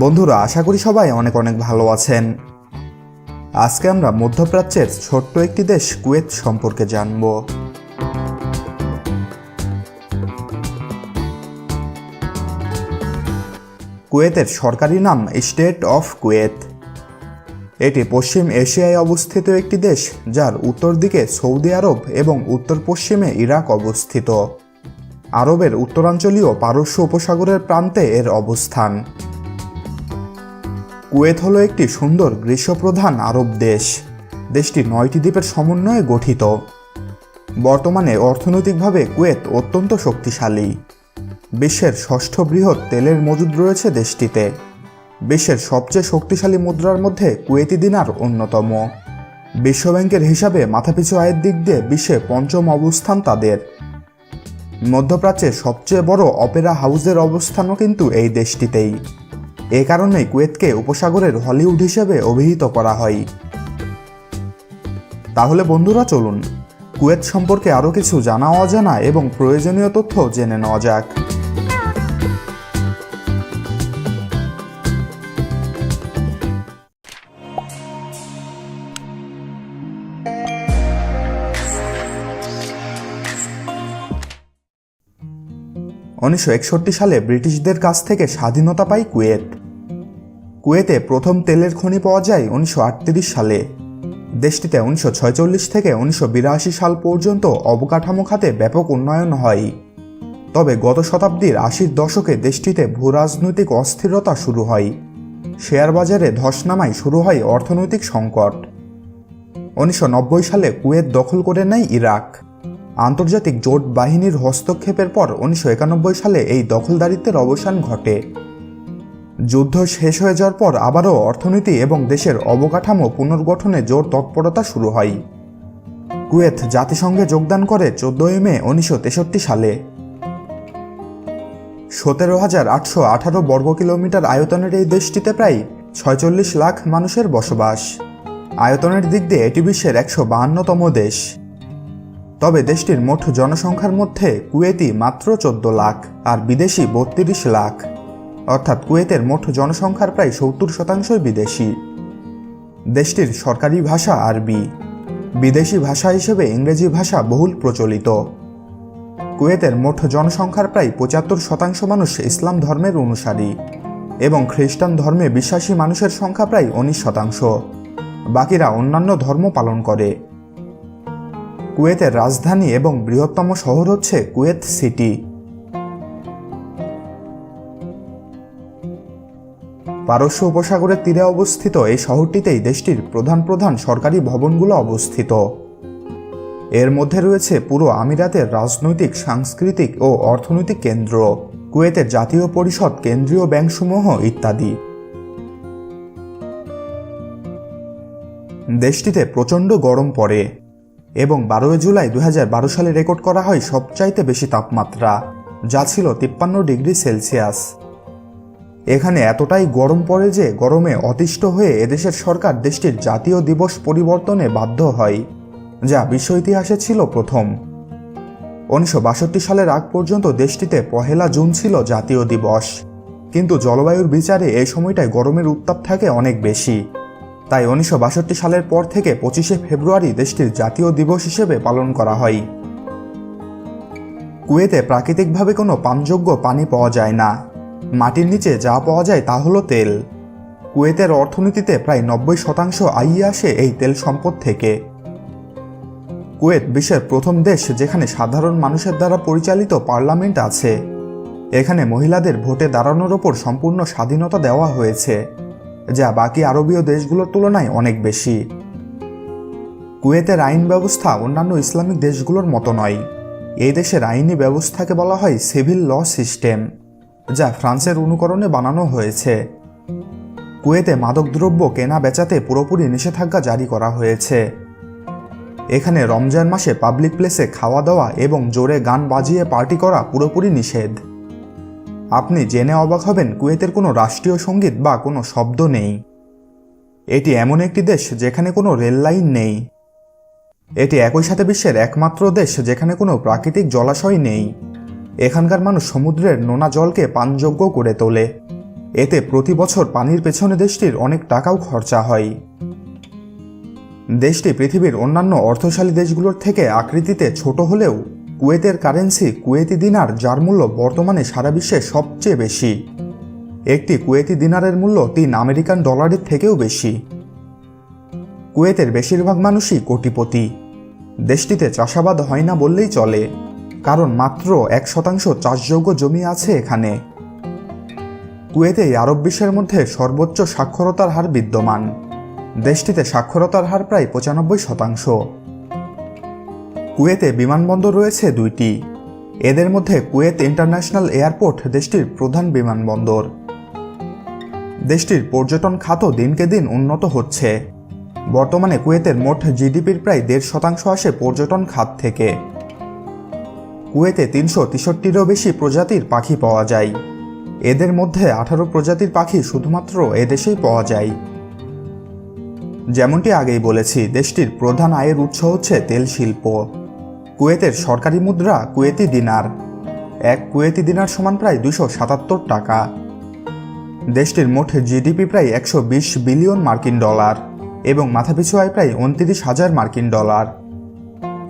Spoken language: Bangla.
বন্ধুরা, আশা করি সবাই অনেক অনেক ভালো আছেন। আজকে আমরা মধ্যপ্রাচ্যের ছোট্ট একটি দেশ কুয়েত সম্পর্কে জানব। কুয়েতের সরকারি নাম স্টেট অফ কুয়েত। এটি পশ্চিম এশিয়ায় অবস্থিত একটি দেশ, যার উত্তর দিকে সৌদি আরব এবং উত্তর পশ্চিমে ইরাক অবস্থিত। আরবের উত্তরাঞ্চলীয় পারস্য উপসাগরের প্রান্তে এর অবস্থান। কুয়েত হলো একটি সুন্দর গ্রীষ্মপ্রধান আরব দেশ। দেশটি নয়টি দ্বীপের সমন্বয়ে গঠিত। বর্তমানে অর্থনৈতিকভাবে কুয়েত অত্যন্ত শক্তিশালী। বিশ্বের ষষ্ঠ বৃহৎ তেলের মজুদ রয়েছে দেশটিতে। বিশ্বের সবচেয়ে শক্তিশালী মুদ্রার মধ্যে কুয়েতি দিনার অন্যতম। বিশ্বব্যাংকের হিসাবে মাথাপিছু আয়ের দিক দিয়ে বিশ্বে পঞ্চম অবস্থান তাদের। মধ্যপ্রাচ্যের সবচেয়ে বড় অপেরা হাউসের অবস্থানও কিন্তু এই দেশটিতেই। এ কারণে কুয়েতকে উপসাগরের হলিউড হিসেবে অভিহিত করা হয়। তাহলে বন্ধুরা চলুন, কুয়েত সম্পর্কে আরও কিছু জানা অজানা এবং প্রয়োজনীয় তথ্য জেনে নেওয়া যাক। উনিশশো একষট্টি সালে ব্রিটিশদের কাছ থেকে স্বাধীনতা পায় কুয়েত। কুয়েতে প্রথম তেলের খনি পাওয়া যায় উনিশশো আটত্রিশ সালে। দেশটিতে উনিশশো থেকে উনিশশো বিরাশি সাল পর্যন্ত অবকাঠামো খাতে ব্যাপক উন্নয়ন হয়। তবে গত শতাব্দীর আশির দশকে দেশটিতে ভূরাজনৈতিক অস্থিরতা শুরু হয়। শেয়ার বাজারে ধস নামায় শুরু হয় অর্থনৈতিক সংকট। উনিশশো নব্বই সালে কুয়েত দখল করে নেয় ইরাক। আন্তর্জাতিক জোট বাহিনীর হস্তক্ষেপের পর উনিশশো একানব্বই সালে এই দখলদারিত্বের অবসান ঘটে। যুদ্ধ শেষ হয়ে যাওয়ার পর আবারও অর্থনীতি এবং দেশের অবকাঠামো পুনর্গঠনে জোর তৎপরতা শুরু হয়। কুয়েত জাতিসংঘে যোগদান করে চোদ্দই মে উনিশশো তেষট্টি সালে। সতেরো হাজার আটশো আঠারো বর্গ কিলোমিটার আয়তনের এই দেশটিতে প্রায় ছয়চল্লিশ লাখ মানুষের বসবাস। আয়তনের দিক দিয়ে এটি বিশ্বের একশো বাহান্নতম দেশ। তবে দেশটির মোট জনসংখ্যার মধ্যে কুয়েতি মাত্র চোদ্দ লাখ আর বিদেশি বত্রিশ লাখ। অর্থাৎ কুয়েতের মোট জনসংখ্যার প্রায় সত্তর শতাংশই বিদেশি। দেশটির সরকারি ভাষা আরবি। বিদেশি ভাষা হিসেবে ইংরেজি ভাষা বহুল প্রচলিত। কুয়েতের মোট জনসংখ্যার প্রায় পঁচাত্তর শতাংশ মানুষ ইসলাম ধর্মের অনুসারী এবং খ্রিস্টান ধর্মে বিশ্বাসী মানুষের সংখ্যা প্রায় উনিশ শতাংশ। বাকিরা অন্যান্য ধর্ম পালন করে। কুয়েতের রাজধানী এবং বৃহত্তম শহর হচ্ছে কুয়েত সিটি। পারস্য উপসাগরের তীরে অবস্থিত এই শহরটিতেই দেশটির প্রধান প্রধান সরকারি ভবনগুলো অবস্থিত। এর মধ্যে রয়েছে পুরো আমিরাতের রাজনৈতিক, সাংস্কৃতিক ও অর্থনৈতিক কেন্দ্র, কুয়েতের জাতীয় পরিষদ, কেন্দ্রীয় ব্যাংকসমূহ ইত্যাদি। দেশটিতে প্রচণ্ড গরম পড়ে এবং বারোই জুলাই দু হাজার বারো সালে রেকর্ড করা হয় সবচাইতে বেশি তাপমাত্রা, যা ছিল তিপ্পান্ন ডিগ্রি সেলসিয়াস। এখানে এতটাই গরম পড়ে যে গরমে অতিষ্ঠ হয়ে এদেশের সরকার দেশটির জাতীয় দিবস পরিবর্তনে বাধ্য হয়, যা বিশ্ব ইতিহাসে ছিল প্রথম। উনিশশো বাষট্টি সালের আগ পর্যন্ত দেশটিতে পহেলা জুন ছিল জাতীয় দিবস। কিন্তু জলবায়ুর বিচারে এই সময়টায় গরমের উত্তাপ থাকে অনেক বেশি। তাই উনিশশো বাষট্টি সালের পর থেকে পঁচিশে ফেব্রুয়ারি দেশটির জাতীয় দিবস হিসেবে পালন করা হয়। কুয়েতে প্রাকৃতিকভাবে কোনো পানযোগ্য পানি পাওয়া যায় না। মাটির নিচে যা পাওয়া যায় তা হলো তেল। কুয়েতের অর্থনীতিতে প্রায় নব্বই শতাংশ আই আসে এই তেল সম্পদ থেকে। কুয়েত বিশ্বের প্রথম দেশ যেখানে সাধারণ মানুষের দ্বারা পরিচালিত পার্লামেন্ট আছে। এখানে মহিলাদের ভোটে দাঁড়ানোর ওপর সম্পূর্ণ স্বাধীনতা দেওয়া হয়েছে, যা বাকি আরবীয় দেশগুলোর তুলনায় অনেক বেশি। কুয়েতের আইন ব্যবস্থা অন্যান্য ইসলামিক দেশগুলোর মতো নয়। এই দেশের আইনি ব্যবস্থাকে বলা হয় সিভিল ল সিস্টেম। যা ফ্রান্সের অনুকরণে বানানো হয়েছে। কুয়েতে মাদকদ্রব্য কেনা বেচাতে পুরোপুরি নিষেধাজ্ঞা জারি করা হয়েছে। এখানে রমজান মাসে পাবলিক প্লেসে খাওয়া দাওয়া এবং জোরে গান বাজিয়ে পার্টি করা পুরোপুরি নিষেধ। আপনি জেনে অবাক হবেন কুয়েতের কোনো রাষ্ট্রীয় সংগীত বা কোনো শব্দ নেই। এটি এমন একটি দেশ যেখানে কোনো রেল লাইন নেই। এটি একই সাথে বিশ্বের একমাত্র দেশ যেখানে কোনো প্রাকৃতিক জলাশয় নেই। এখানকার মানুষ সমুদ্রের নোনা জলকে পানযোগ্য করে তোলে। এতে প্রতি বছর পানির পেছনে দেশটির অনেক টাকাও খরচা হয়। দেশটি পৃথিবীর অন্যান্য অর্থশালী দেশগুলোর থেকে আকৃতিতে ছোট হলেও কুয়েতের কারেন্সি কুয়েতি দিনার যার মূল্য বর্তমানে সারা বিশ্বে সবচেয়ে বেশি। একটি কুয়েতি দিনারের মূল্য তিন আমেরিকান ডলারের থেকেও বেশি। কুয়েতের বেশিরভাগ মানুষই কোটিপতি। দেশটিতে চাষাবাদ হয় না বললেই চলে। কারণ মাত্র এক শতাংশ চাষযোগ্য জমি আছে এখানে। কুয়েতে আরব বিশ্বের মধ্যে সর্বোচ্চ সাক্ষরতার হার বিদ্যমান। দেশটিতে সাক্ষরতার হার প্রায় পঁচানব্বই শতাংশ। কুয়েতে বিমানবন্দর রয়েছে দুইটি। এদের মধ্যে কুয়েত ইন্টারন্যাশনাল এয়ারপোর্ট দেশটির প্রধান বিমানবন্দর। দেশটির পর্যটন খাতও দিনকে দিন উন্নত হচ্ছে। বর্তমানে কুয়েতের মোট জিডিপির প্রায় দেড় শতাংশ আসে পর্যটন খাত থেকে। কুয়েতে তিনশো তেষট্টিরও বেশি প্রজাতির পাখি পাওয়া যায়। এদের মধ্যে আঠারো প্রজাতির পাখি শুধুমাত্র এদেশেই পাওয়া যায়। যেমনটি আগেই বলেছি, দেশটির প্রধান আয়ের উৎস হচ্ছে তেল শিল্প। কুয়েতের সরকারি মুদ্রা কুয়েতি দিনার। এক কুয়েতি দিনার সমান প্রায় দুশো সাতাত্তর টাকা। দেশটির মোট জিডিপি প্রায় একশো বিশ বিলিয়ন মার্কিন ডলার এবং মাথাপিছু আয় প্রায় উনত্রিশ হাজার মার্কিন ডলার।